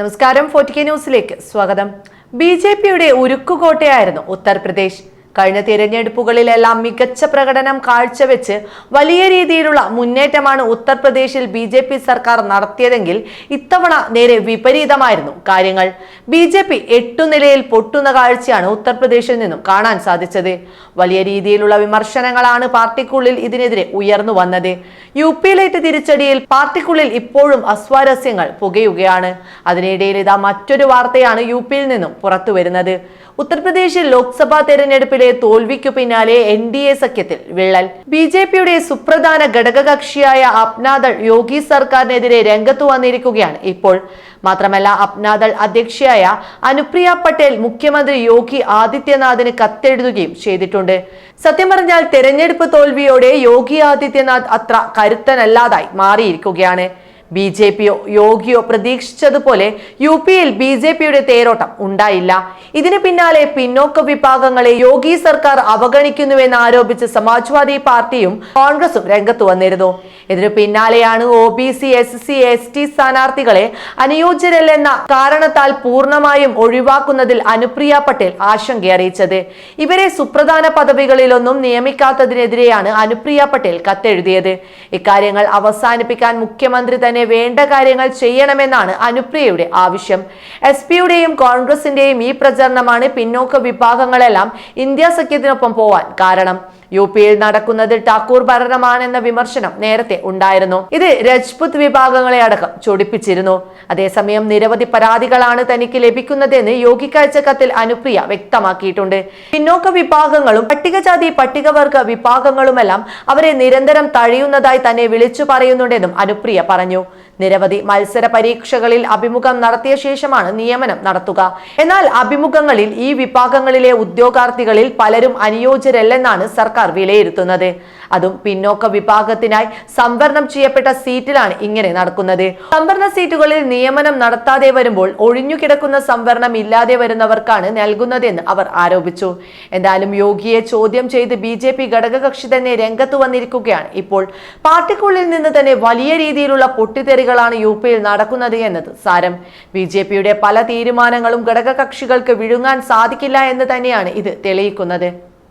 നമസ്കാരം ഫോർട്ടിക്കെ ന്യൂസിലേക്ക് സ്വാഗതം. ബി ജെ പിയുടെ ഉരുക്കുകോട്ടയായിരുന്നു ഉത്തർപ്രദേശ്. കഴിഞ്ഞ തിരഞ്ഞെടുപ്പുകളിലെല്ലാം മികച്ച പ്രകടനം കാഴ്ചവെച്ച് വലിയ രീതിയിലുള്ള മുന്നേറ്റമാണ് ഉത്തർപ്രദേശിൽ ബി ജെ പി സർക്കാർ നടത്തിയതെങ്കിൽ ഇത്തവണ നേരെ വിപരീതമായിരുന്നു കാര്യങ്ങൾ. ബി ജെ പി എട്ടു നിലയിൽ പൊട്ടുന്ന കാഴ്ചയാണ് ഉത്തർപ്രദേശിൽ നിന്നും കാണാൻ സാധിച്ചത്. വലിയ രീതിയിലുള്ള വിമർശനങ്ങളാണ് പാർട്ടിക്കുള്ളിൽ ഇതിനെതിരെ ഉയർന്നു വന്നത്. യു പിയിലേറ്റ് തിരിച്ചടിയിൽ പാർട്ടിക്കുള്ളിൽ ഇപ്പോഴും അസ്വാരസ്യങ്ങൾ പുകയുകയാണ്. അതിനിടയിൽ ഇതാ മറ്റൊരു വാർത്തയാണ് യു പിയിൽ നിന്നും പുറത്തു വരുന്നത് ഉത്തർപ്രദേശിൽ ലോക്സഭാ തെരഞ്ഞെടുപ്പിലെ തോൽവിക്കു പിന്നാലെ എൻ ഡി എ സഖ്യത്തിൽ വിള്ളൽ. ബി ജെ പിയുടെ സുപ്രധാന ഘടകകക്ഷിയായ അപ്നാദൾ യോഗി സർക്കാരിനെതിരെ രംഗത്തു വന്നിരിക്കുകയാണ് ഇപ്പോൾ. മാത്രമല്ല അപ്നാദൾ അധ്യക്ഷയായ അനുപ്രിയ പട്ടേൽ മുഖ്യമന്ത്രി യോഗി ആദിത്യനാഥിന് കത്തെഴുതുകയും ചെയ്തിട്ടുണ്ട്. സത്യം പറഞ്ഞാൽ തെരഞ്ഞെടുപ്പ് തോൽവിയോടെ യോഗി ആദിത്യനാഥ് അത്ര കരുത്തനല്ലാതായി മാറിയിരിക്കുകയാണ്. ബി ജെ പിയോ യോഗിയോ പ്രതീക്ഷിച്ചതുപോലെ യു പിയിൽ ബി ജെ പിയുടെ തേരോട്ടം ഉണ്ടായില്ല. ഇതിന് പിന്നാലെ പിന്നോക്ക വിഭാഗങ്ങളെ യോഗി സർക്കാർ അവഗണിക്കുന്നുവെന്ന് ആരോപിച്ച് സമാജ്വാദി പാർട്ടിയും കോൺഗ്രസും രംഗത്ത് വന്നിരുന്നു. ഇതിനു പിന്നാലെയാണ് O B C S C S T സ്ഥാനാർത്ഥികളെ അനുയോജ്യരല്ലെന്ന കാരണത്താൽ പൂർണമായും ഒഴിവാക്കുന്നതിൽ അനുപ്രിയ പട്ടേൽ ആശങ്ക അറിയിച്ചത്. ഇവരെ സുപ്രധാന പദവികളിലൊന്നും നിയമിക്കാത്തതിനെതിരെയാണ് അനുപ്രിയ പട്ടേൽ കത്തെഴുതിയത്. ഇക്കാര്യങ്ങൾ അവസാനിപ്പിക്കാൻ മുഖ്യമന്ത്രി തന്നെ വേണ്ട കാര്യങ്ങൾ ചെയ്യണമെന്നാണ് അനുപ്രിയയുടെ ആവശ്യം. എസ് പിയുടെയും കോൺഗ്രസിന്റെയും ഈ പ്രചരണമാണ് പിന്നോക്ക വിഭാഗങ്ങളെല്ലാം ഇന്ത്യ സഖ്യത്തിനൊപ്പം പോവാൻ കാരണം. യു പിയിൽ നടക്കുന്നത് ടാക്കൂർ ഭരണമാണെന്ന വിമർശനം നേരത്തെ ഉണ്ടായിരുന്നു. ഇത് രജ്പുത് വിഭാഗങ്ങളെ അടക്കം ചൊടിപ്പിച്ചിരുന്നു. അതേസമയം നിരവധി പരാതികളാണ് തനിക്ക് ലഭിക്കുന്നതെന്ന് യോഗിക്കയച്ച കത്തിൽ അനുപ്രിയ വ്യക്തമാക്കിയിട്ടുണ്ട്. പിന്നോക്ക വിഭാഗങ്ങളും പട്ടികജാതി പട്ടികവർഗ വിഭാഗങ്ങളുമെല്ലാം അവരെ നിരന്തരം തഴയുന്നതായി തന്നെ വിളിച്ചു പറയുന്നുണ്ടെന്നും അനുപ്രിയ പറഞ്ഞു. നിരവധി മത്സര പരീക്ഷകളിൽ അഭിമുഖം നടത്തിയ ശേഷമാണ് നിയമനം നടത്തുക. എന്നാൽ അഭിമുഖങ്ങളിൽ ഈ വിഭാഗങ്ങളിലെ ഉദ്യോഗാർത്ഥികളിൽ പലരും അനുയോജ്യരല്ലെന്നാണ് സർക്കാർ വിലയിരുത്തുന്നത്. അതും പിന്നോക്ക വിഭാഗത്തിനായി സംവരണം ചെയ്യപ്പെട്ട സീറ്റിലാണ് ഇങ്ങനെ നടക്കുന്നത്. സംവരണ സീറ്റുകളിൽ നിയമനം നടത്താതെ വരുമ്പോൾ ഒഴിഞ്ഞുകിടക്കുന്ന സംവരണം ഇല്ലാതെ വരുന്നവർക്കാണ് നൽകുന്നതെന്ന് അവർ ആരോപിച്ചു. എന്തായാലും യോഗിയെ ചോദ്യം ചെയ്ത് ബി ജെ പി ഘടകകക്ഷി തന്നെ രംഗത്ത് വന്നിരിക്കുകയാണ് ഇപ്പോൾ. പാർട്ടിക്കുള്ളിൽ നിന്ന് തന്നെ വലിയ രീതിയിലുള്ള പൊട്ടിത്തെറികളാണ് യു പിയിൽ നടക്കുന്നത് എന്നത് സാരം. ബി ജെ പിയുടെ പല തീരുമാനങ്ങളും ഘടകകക്ഷികൾക്ക് വിഴുങ്ങാൻ സാധിക്കില്ല എന്ന് തന്നെയാണ് ഇത് തെളിയിക്കുന്നത്.